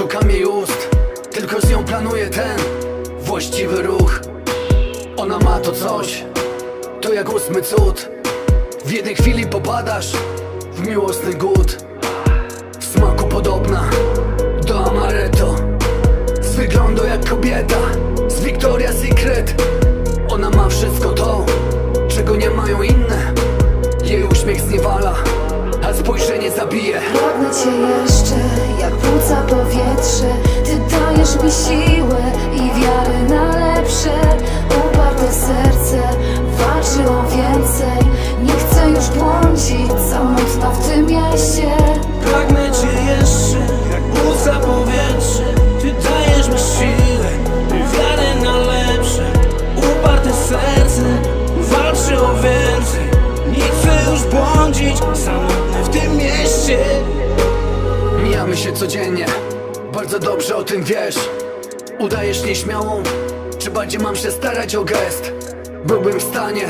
szukam jej ust Tylko z nią planuję ten właściwy ruch. Ona ma to coś To jak ósmy cud. W jednej chwili popadasz W miłosny głód. W smaku podobna Do amaretto. Z wyglądu jak kobieta Z Victoria's Secret. Ona ma wszystko to Czego nie mają inne. Jej uśmiech zniewala A spojrzenie zabije. Pragnę cię więcej. Nie chcę już błądzić, samotny w tym mieście. Mijamy się codziennie, bardzo dobrze o tym wiesz. Udajesz nieśmiałą, czy bardziej mam się starać o gest? Byłbym w stanie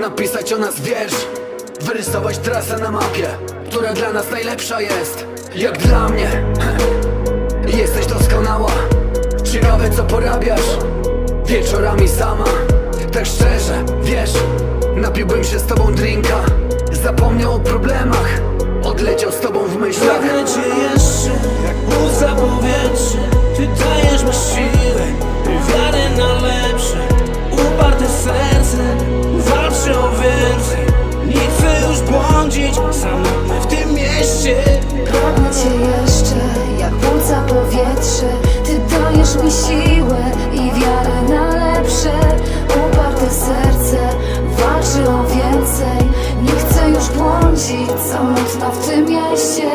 napisać o nas wiersz. Wyrysować trasę na mapie, która dla nas najlepsza jest. Jak dla mnie. Jesteś doskonała. Ciekawe co porabiasz. Wieczorami sama Tak szczerze, wiesz Napiłbym się z tobą drinka. Zapomniał o problemach Odleciał z tobą w myślach. Pragnę cię jeszcze, jak płuca powietrze. Ty dajesz mi siłę, i wiarę na lepsze. Uparte serce, walczy o więcej. Nie chcę już błądzić, samotny w tym mieście. Pragnę cię jeszcze, jak płuca powietrze. Ty dajesz mi siłę walczy o więcej Nie chcę już błądzić samotna w tym mieście